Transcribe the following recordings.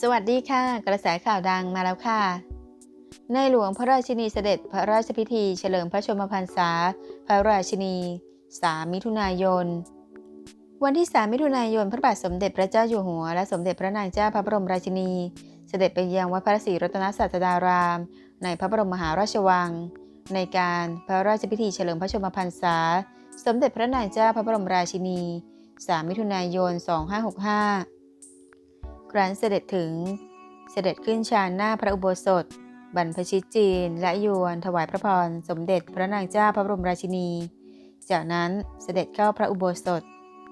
สวัสดีค่ะ กระแสข่าวดังมาแล้วค่ะ ในหลวงพระราชินีเสด็จพระราชพิธีเฉลิมพระชนมพรรษา พระราชินี 3 มิถุนายน วันที่ 3 มิถุนายน พระบาทสมเด็จพระเจ้าอยู่หัว และสมเด็จพระนางเจ้าพระบรมราชินี เสด็จไปยังวัดพระศรีรัตนศาสดาราม ในพระบรมมหาราชวัง ในการพระราชพิธีเฉลิมพระชนมพรรษา สมเด็จพระนางเจ้าพระบรมราชินี 3 มิถุนายน 2565 ครั้นเสด็จถึง เสด็จขึ้นชานหน้าพระอุโบสถ บรรพชิตจีน และยวนถวายพระพร สมเด็จพระนางเจ้าพระบรมราชินี จากนั้นเสด็จเข้าพระอุโบสถ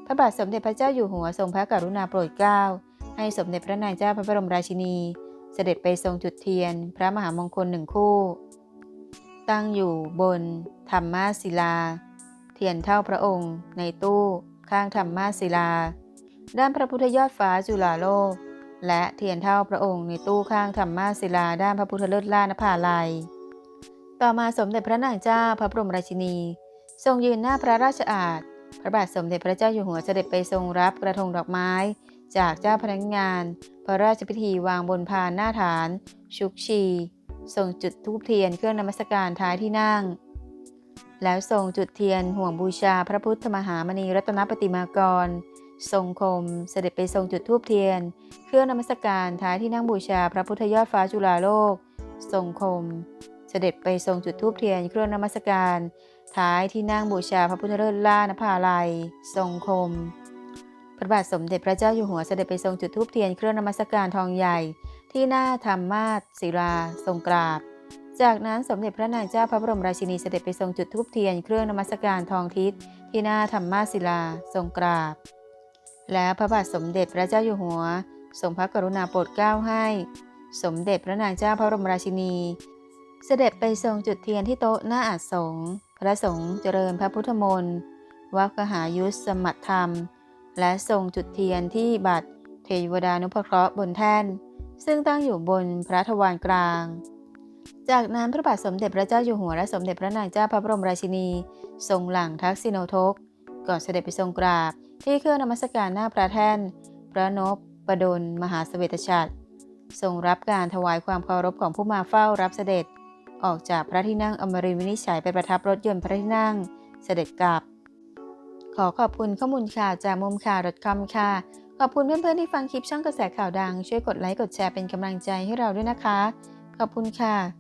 พระบาทสมเด็จพระเจ้าอยู่หัวทรงพระกรุณาโปรดเกล้า ให้สมเด็จพระนางเจ้าพระบรมราชินี เสด็จไปทรงจุดเทียน พระมหามงคลหนึ่งคู่ ตั้งอยู่บน ธรรมาศิลา เทียนเท่าพระองค์ ในตู้ ข้างธรรมาศิลาด้านพระพุทธยอดฟ้าจุฬาโลก และเทียนเท่าพระองค์ในตู้ข้างธรรมาศิลาด้านพระพุทธเลิศล่านภาลัย ต่อมาสมเด็จพระนางเจ้าพระบรมราชินี ทรงยืนหน้าพระราชอาณพระบาทสมเด็จพระเจ้าอยู่หัวเสด็จไปทรงรับกระทงดอกไม้ จากเจ้าพนักงาน พระราชพิธีวางบนพานหน้าฐาน ชุกชี ทรงจุดธูปเทียนเครื่องนมัสการท้ายที่นั่ง แล้วทรงจุดเทียนห่วงบูชาพระพุทธมหามณีรัตนปฏิมากร ทรงคมเสด็จไปทรงจุดธูปเทียน เครื่องนมัสการท้ายที่นั่งบูชาพระพุทธยอดฟ้าจุฬาโลก ทรงคม เสด็จไปทรงจุดธูปเทียน เครื่องนมัสการ ท้ายที่นั่งบูชาพระพุทธเลิศล่านภาลัย ทรงคม พระบาทสมเด็จพระเจ้าอยู่หัวเสด็จไปทรงจุดธูปเทียนเครื่องนมัสการทองใหญ่ ที่หน้าธรรมาสศิลา ทรงกราบ จากนั้นสมเด็จพระนางเจ้าพระบรมราชินีเสด็จไปทรงจุดธูปเทียนเครื่องนมัสการทองทิศที่หน้าธรรมาสศิลา ทรงกราบ แล้วพระบาทสมเด็จพระเจ้าอยู่หัวทรงพระกรุณาโปรดเกล้าให้ สมเด็จพระนางเจ้าพระบรมราชินี เสด็จไปทรงจุดเทียนที่โต๊ะหน้าอาสงฆ์พระสงฆ์เจริญพระพุทธมนต์วัคหายุสสมัตธรรม และทรงจุดเทียนที่บัตรเทวดานุพเคราะห์บนแท่น ซึ่งตั้งอยู่บนพระทวารกลาง จากนั้นพระบาทสมเด็จพระเจ้าอยู่หัวและสมเด็จพระนางเจ้าพระบรมราชินี ทรงหลังทักษิโนทก ก่อนเสด็จไปทรงกราบ ที่เครื่องนมัสการหน้าพระแท่น พระนพประดลมหาเสวตฉัตรทรงรับการถวายความเคารพของผู้มาเฝ้ารับเสด็จ ออกจากพระที่นั่งอมรินทร์วินิจฉัยไปประทับรถยนต์พระที่นั่งเสด็จกลับ ขอขอบคุณข้อมูลข่าวจากมุมข่าว .com ค่ะ ขอบคุณเพื่อนๆที่ฟังคลิปช่องกระแสข่าวดัง ช่วยกดไลค์กดแชร์เป็นกำลังใจให้เราด้วยนะคะ ขอบคุณค่ะ